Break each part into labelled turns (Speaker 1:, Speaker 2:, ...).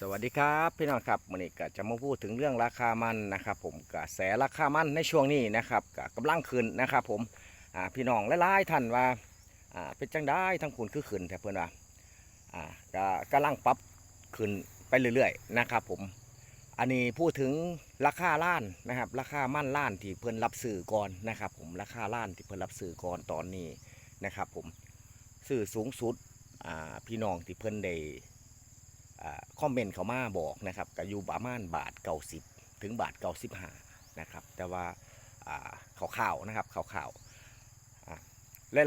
Speaker 1: สวัสดีครับพี่น้องครับวันนี้ก็จะมาพูดถึงเรื่องราคามันนะครับ ผมกระแสราคามันในช่วงนี้นะครับก็กำลังขึ้นนะครับ ผมพี่น้องหลายๆท่านว่าเป็นจังได้ทั้งคุณคือขึ้นแต่เพื่อนว่าก็กำลังปรับขึ้นไปเรื่อยๆนะครับ ผมอันนี้พูดถึงราคาล้านนะครับ ราคามันล้านที่เพิ่อนรับสื่อก่อนนะครับ ผมราคาล้านที่เพิ่อนรับสื่อก่อนตอนนี้นะครับ ผมสื่อสูงสุดพี่น้องที่เพิ่อนได้ คอมเมนต์เขามาบอกนะครับก็อยู่ประมาณบาทเก้าสิบถึงบาทเก้าสิบห้านะครับแต่ว่าอ่าข่าวๆนะครับข่าวๆอ่า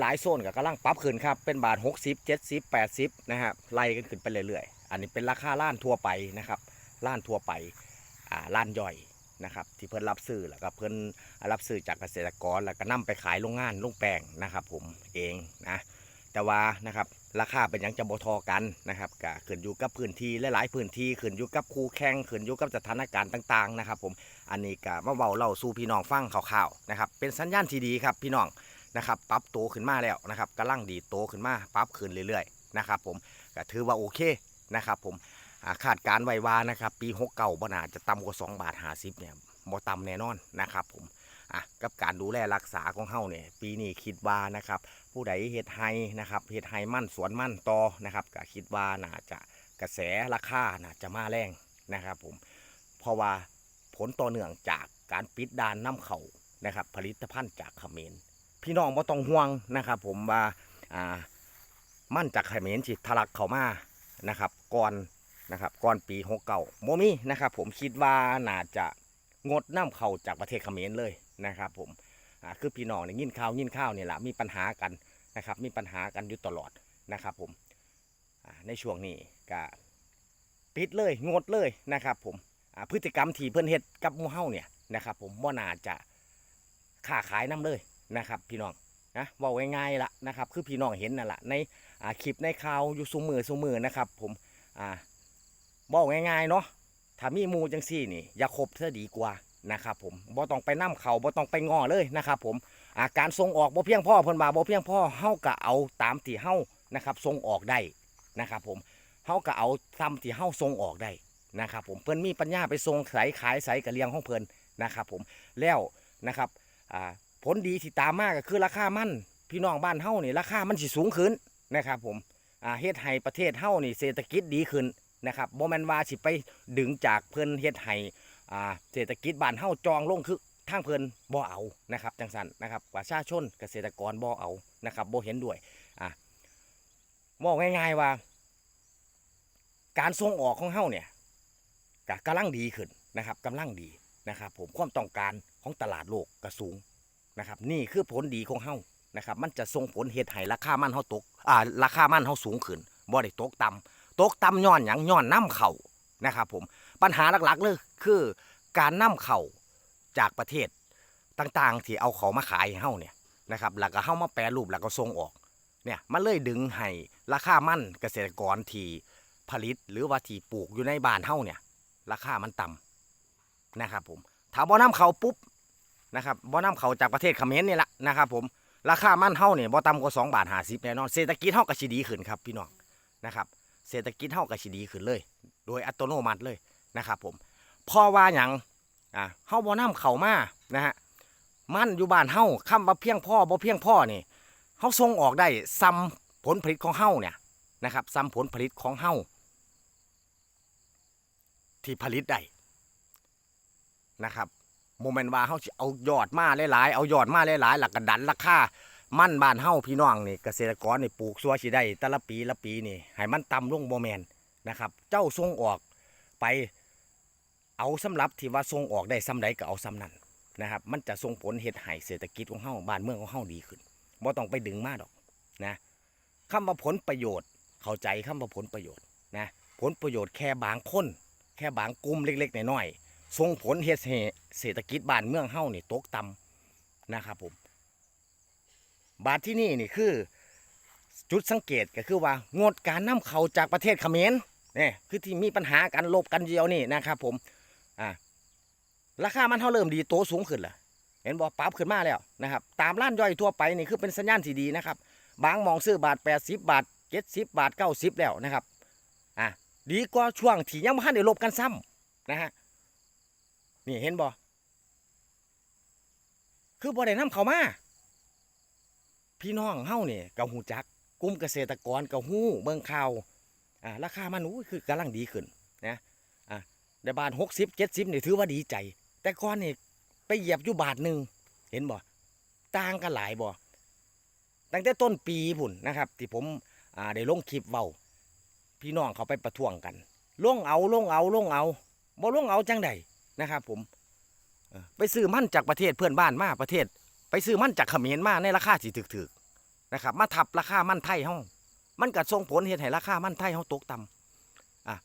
Speaker 1: หลายๆโซนก็กำลังปรับขึ้นครับเป็นบาท 60 70 80นะครับไล่กันขึ้นไปเรื่อยๆ อันนี้เป็นราคาล้านทั่วไปนะครับล้านทั่วไปล้านย่อยนะครับที่เพิ่นรับซื้อแล้วก็เพิ่นรับซื้อจากเกษตรกรแล้วก็นำไปขายโรงงานโรงแป้งนะครับ ผมเองนะแต่ว่านะครับ ราคาเป็นยังจะบทอกันนะครับก็ขึ้นอยู่กับพื้นที่หลายๆพื้นที่ขึ้นอยู่กับคู่แข่งขึ้นอยู่กับสถานการณ์ต่างๆนะครับ ผมอันนี้ก็มาเว้าเล่าสู่พี่น้องฟังข่าวๆนะครับเป็นสัญญาณที่ดีครับพี่น้องนะครับปรับโตขึ้นมาแล้วนะครับกำลังดีโตขึ้นมาปรับขึ้นเรื่อยๆนะครับผมก็ถือว่าโอเคนะครับผมาคาดการไว้ว่านะครับปี6เก่าบ่นาจะต่ำกว่า2บาท50เนี่ยบ่ต่ำแน่นอนนะครับผมอะกับการดูแลรักษาของเฮาเนี่ยปีนี้คิดว่านะครับ ผู้ใดเฮ็ดไฮนะครับเฮ็ดไฮมั่นสวนมั่นต่อนะครับก็คิดว่าน่าจะกระแสราคาน่าจะมาแรงนะครับผมเพราะว่าผลต่อเนื่องจากการปิดด่านน้ำเขานะครับ ผลิตภัณฑ์จากเขมรพี่น้องบ่ต้องห่วงนะครับ ผมว่าอ่ามั่นจากเขมรสิทะลักเข้ามานะครับ ก่อนนะครับก่อนปี6เก่าโมมีนะครับ ผมคิดว่าน่าจะงดน้ำเข้าจากประเทศเขมรเลยนะครับ ผมอ่าคือพี่น้องเนี่ยยินข้าวยินข้าวเนี่ยแหละมีปัญหากัน นะครับ มีปัญหากันอยู่ตลอดนะครับผมในช่วงนี้ก็ปิดเลยงดเลยนะครับผมพฤติกรรมที่เพิ่นเฮ็ดกับมูเฮาเนี่ยนะครับ ผมบ่าน่าจะค้าขายน้ำเลยนะครับ พี่น้องนะว่าง่ายๆละนะครับ คือพี่น้องเห็นนั่นแหละในคลิปในข่าวอยู่ซุมือซุมือนะครับ ผมบอกง่ายๆเนาะถ้ามีมูจังซี่นี่อย่าคบเสียดีกว่านะครับผมบ่ต้องไปนํเขาบ่ต้องไปงอเลยนะครับ ผม อาการส่งออกบ่เพียงพ่อเพิ่นว่าบ่เพียงพ่อเฮาก็เอาตามที่เฮานะครับส่งออกได้นะครับผมเฮาก็เอาตามที่เฮาส่งออกได้นะครับผมเพิ่นมีปัญญาไปส่งขายขายใสกะเลียงของเพิ่นนะครับผมแล้วนะครับอ่าผลดีที่ตามมาก็คือราคามันพี่น้องบ้านเฮานี่ราคามันสิสูงขึ้นนะครับผมอ่าเฮ็ดให้ประเทศเฮานี่เศรษฐกิจดีขึ้นนะครับบ่แม่นว่าสิไปดึงจากเพิ่นเฮ็ดให้อ่าเศรษฐกิจบ้านเฮาจองลงคือ ทางเพลินบ่เอานะครับจังสันนะครับประชาชนเกษตรกรบ่เอานะครับบ่เห็นด้วยอะบอกง่ายๆว่า การส่งออกของเฮาเนี่ยกำลังดีขึ้นนะครับกำลังดีนะครับ ผมความต้องการของตลาดโลกก็สูงนะครับ นี่คือผลดีของเฮานะครับ มันจะส่งผลเฮ็ดให้ราคามันเฮาตกอ่าราคามันเฮาสูงขึ้นบ่ได้ตกต่ำตกต่ำย้อนหยังย้อนน้ำเข้านะครับ ผมปัญหาหลักๆเลยคือการนำเข้า จากประเทศต่างๆ ที่เอาเขามาขายให้เฮาเนี่ยนะครับแล้วก็เฮามาแปรรูปแล้วก็ส่งออกเนี่ยมันเลยดึงให้ราคามันเกษตรกรที่ผลิตหรือว่าที่ปลูกอยู่ในบ้านเฮาเนี่ยราคามันต่ำนะครับผมถ้าบ่นำเขาปุ๊บนะครับบ่นำเขาจากประเทศเขมรนี่แหละนะครับผมราคามันเฮาเนี่ยบ่ต่ำกว่า2บาท50แน่นอนเศรษฐกิจเฮาก็สิดีขึ้นครับพี่น้องนะครับเศรษฐกิจเฮาก็สิดีขึ้นเลย โดยอัตโนมัติเลยนะครับผมเพราะว่าหยัง อ่าเฮาบ่นำเข้ามานะฮะมันอยู่บ้านเฮาคำว่าเพียงพ่อบ่เพียงพ่อนี่เฮาส่งออกได้ซ้ำผลผลิตของเฮาเนี่ยนะครับซ้ำผลผลิตของเฮาที่ผลิตได้นะครับโมเมนต์ว่าเฮาสิเอายอดมาหลายๆเอายอดมาหลายๆหลักกระดันราคามันบ้านเฮาพี่น้องนี่เกษตรกรนี่ปลูกซัวสิได้แต่ละปีละปีนี่ให้มันต่ำลงบ่แมนนะครับ เจ้าส่งออกไป เอาสำหรับที่ว่าส่งออกได้ซ้ำใดก็เอาซ้ำนั้นนะครับ มันจะส่งผลเฮ็ดให้เศรษฐกิจของเฮาบ้านเมืองของเฮาดีขึ้นบ่ต้องไปดึงมากดอกนะคำว่าผลประโยชน์ เข้าใจคำว่าผลประโยชน์นะผลประโยชน์แค่บางคน แค่บางกลุ่มเล็กๆน้อยๆส่งผลเฮ็ดให้เศรษฐกิจบ้านเมืองเฮานี่ตกต่ำนะครับผมบาทที่นี่นี่คือจุดสังเกตก็คือว่างดการนำเข้าจากประเทศเขมรเนี่ยคือที่มีปัญหากันลบกันเดียวนี่นะครับผม ราคามันเท่าเริ่มดีโตสูงขึ้นละเห็นบอกปรับขึ้นมาแล้วนะครับ ตามร้านย่อยทั่วไปนี่คือเป็นสัญญาณที่ดีนะครับ บางมองซื้อบาท 80 บาท 70 บาท 90 แล้วนะครับ อะ ดีกว่าช่วงที่ยังไม่ทันได้ลบกันซ้ำนะฮะ นี่เห็นบ่คือบ่ได้นำเขามา พี่น้องเฮาเนี่ยก็ฮู้จักกลุ่มเกษตรกรก็ฮู้เบิ่งข่าว อ่า ราคามันอู้คือกำลังดีขึ้นนะ อ่าได้บาท60 70นี่ถือว่าดีใจ แต่ก่อนนี่ไปเหยียบอยู่บาทหนึ่งเห็นบ่ต่างกันหลายบ่ตั้งแต่ต้นปีพุ่นนะครับ ที่ผมได้ลงคลิปเว้าพี่น้องเขาไปประท้วงกันลงเอาลงเอาลงเอาบ่ลงเอาจังใดนะครับ ผมไปซื้อมั่นจากประเทศเพื่อนบ้านมาประเทศ ไปซื้อมั่นจากเขมรมาในราคาสิถึกๆนะครับ มาทับราคามั่นไทยเฮามันก็ส่งผลเฮ็ดให้ราคามั่นไทยเฮาตกต่ำอะ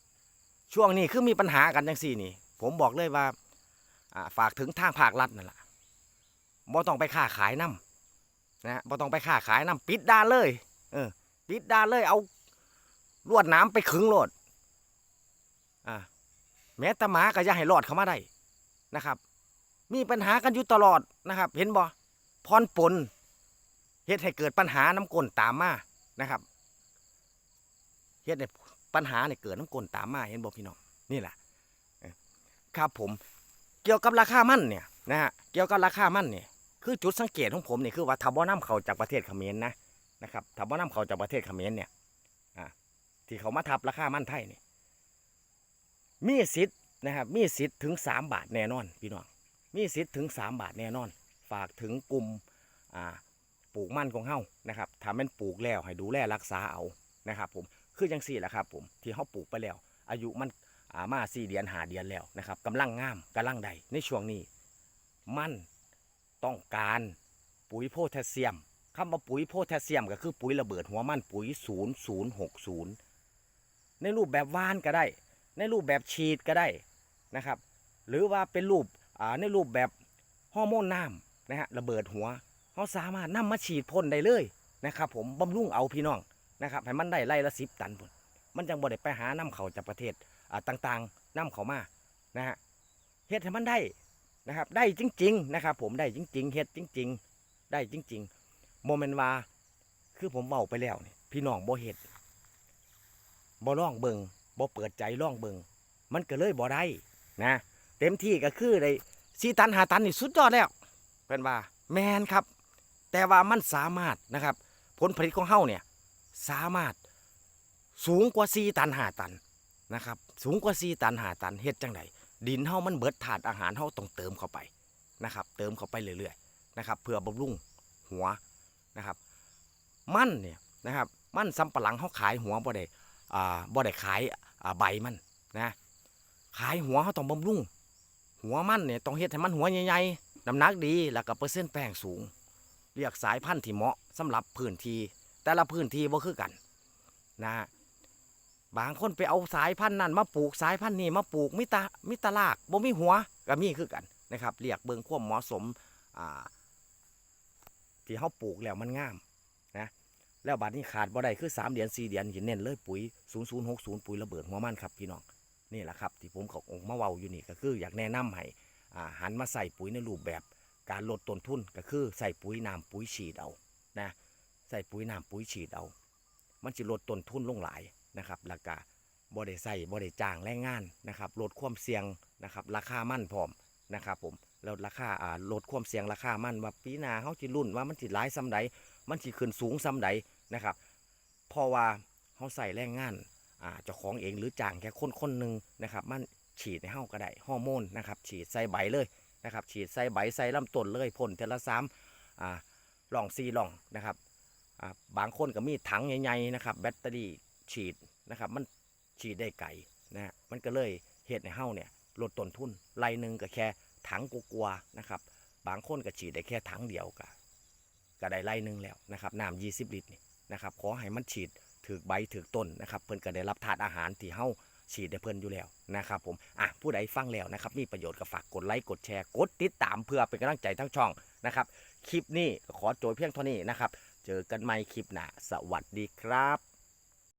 Speaker 1: ช่วงนี้คือมีปัญหากันจังซี่นี่ ผมบอกเลยว่า ฝากถึงทางภาครัฐนั่นแหละบ่ต้องไปค้าขายนํนะบ่ต้องไปค้าขายนํปิดด่านเลย เออ ปิดด่านเลยเอาลวดน้ำไปขึงโลดอ่าแม้ต่หมาก็อย่าให้รอดเข้ามาได้นะครับ มีปัญหากันอยู่ตลอดนะครับ เห็นบ่พรปนเฮ็ดให้เกิดปัญหาน้ำกลนตามมานะครับเฮ็ดให้ปัญหาเนี่ยเกิดน้ำกลนตามมา เห็นบ่พี่น้องนี่แหละครับผม เกี่ยวกับราคามันเนี่ยนะฮะเกี่ยวกับราคามันเนี่ยคือจุดสังเกตของผมเนี่ยคือว่าถ้าบ่นำเข้าจากประเทศเขมรนะนะครับถ้าบ่นำเข้าจากประเทศเขมรเนี่ยที่เขามาทับราคามันไทยนี่มีสิทธิ์นะครับมีสิทธิ์ถึงสามบาทแน่นอนพี่น้องมีสิทธิ์ถึงสามบาทแน่นอน ฝากถึงกลุ่มอ่าปลูกมันของเฮานะครับถ้าแม่นปลูกแล้วให้ดูแลรักษาเอานะครับผมคือจังสี่แหละครับผมที่เฮาปลูกไปแล้ว อายุมัน มาสี่เดือนหาเดือนแล้วนะครับกำลังงามกำลังใดในช่วงนี้ มันต้องการปุ๋ยโพแทสเซียมคำว่าปุ๋ยโพแทสเซียมก็คือปุ๋ยระเบิดหัวมันปุ๋ย 0060 ในรูปแบบว่านก็ได้ ในรูปแบบฉีดก็ได้นะครับ หรือว่าเป็นรูปในรูปแบบฮอร์โมนน้ำนะฮะระเบิดหัวเขาสามารถนำมาฉีดพ่นได้เลยนะครับ ผมบำรุงเอาพี่น้องนะครับให้มันได้ไล่ละสิบตันพุ่นมันจังบ่ได้ไปหาน้ำเขาจากประเทศ ต่างๆน้ำเขามานะฮะเฮ็ดให้มันได้นะครับ ได้จริง ๆ นะครับ ผมได้จริง ๆเฮ็ดจริง ๆ ได้จริงๆโมเมนต์ว่าคือผมเบาไปแล้วนี่พี่น้องบ่เฮ็ดบ่ล่องเบิงบ่เปิดใจล่องเบิงมันก็เลยบ่ได้นะ เต็มที่ก็คือได้สีตันหาตันนี่สุดยอดแล้วเป็นว่าแมนครับ แต่ว่ามันสามารถนะครับ ผลผลิตของเฮาเนี่ยสามารถสูงกว่าสีตันหาตันนะครับสูงกว่าสีตันหาตันเฮ็ดจังไดดินเฮามันเบิดถาดอาหารเฮาต้องเติมเข้าไปนะครับ เติมเข้าไปเรื่อยๆนะครับเพื่อบำรุงหัวนะครับ มันเนี่ยนะครับมันสำปะหลังเฮาขายหัวบ่ได้อ่าบ่ได้ขายอ่าใบมันนะขายหัวเขาต้องบำรุงหัวมันเนี่ยต้องเฮ็ดให้มันหัวใหญ่ๆน้ำหนักดีแล้วก็เปอร์เซ็นต์แป้งสูง เรียกสายพันธุ์ที่เหมาะสำหรับพื้นที่แต่ละพื้นที่บ่คือกันนะ บางคนไปเอาสายพันธุ์นั้นมาปลูกสายพันธุ์นี้มาปลูกมิตามิตาลากบ่มีหัวก็มีคือกันนะครับเรียกเบิงความเหมาะสมอ่าที่เขาปลูกแล้วมันงามนะแล้วบัดนี้ขาดบ่ได้คือ 3 เดือน4เดือนเห็นเน้นเลยปุ๋ย 0060 ปุ๋ยระเบิดหัวมันครับพี่น้องนี่แหละครับที่ผมเขาองมาเว้าอยู่นี่ก็คืออยากแนะนำให้อ่าหันมาใส่ปุ๋ยในรูปแบบการลดต้นทุนก็คือใส่ปุ๋ยน้ำปุ๋ยฉีดเอานะใส่ปุ๋ยน้ำปุ๋ยฉีดเอา มันจะลดต้นทุนลงหลาย นะครับแล้วก็บ่ได้ใส่บ่ได้จ้างแรงงานนะครับลดความเสี่ยงนะครับราคามั่นพร้อมนะครับผมแล้วราคาอ่าลดความเสี่ยงราคามั่นว่าปีหน้าเฮาสิรุ่นว่ามันสิหลายซ้ำใดมันสิขึ้นสูงซ้ำใดนะครับเพราะว่าเขาใส่แรงงานอ่าเจ้าของเองหรือจ้างแค่คนคนหนึ่งนะครับมันฉีดในเฮาก็ได้ฮอร์โมนนะครับฉีดใส่ใบเลยนะครับฉีดใส่ใบใส่ลำต้นเลยพ่นเทละสามอ่าล่องซีล่องนะครับบางคนก็มีถังใหญ่ๆนะครับแบตเตอรี่ ฉีดนะครับ มันฉีดได้ไกลนะฮะมันก็เลยเหตุในเฮาเนี่ยลดต้นทุนไรหนึ่งก็แค่ถังกลัวๆนะครับ บางคนก็ฉีดได้แค่ถังเดียวก็ก็ได้ไรหนึ่งแล้วนะครับน้ำยี่สิบลิตรนี่นะครับ ขอให้มันฉีดถือใบถือต้นนะครับ เพิ่นก็ได้รับถาดอาหารที่เฮาฉีดได้เพิ่นอยู่แล้วนะครับผมอะผู้ใดฟังแล้วนะครับ มีประโยชน์ก็ฝากกดไลค์กดแชร์กดติดตามเพื่อเป็นกำลังใจทั้งช่องนะครับ คลิปนี้ขอโจยเพียงเท่านี้นะครับ เจอกันใหม่คลิปหน้าสวัสดีครับ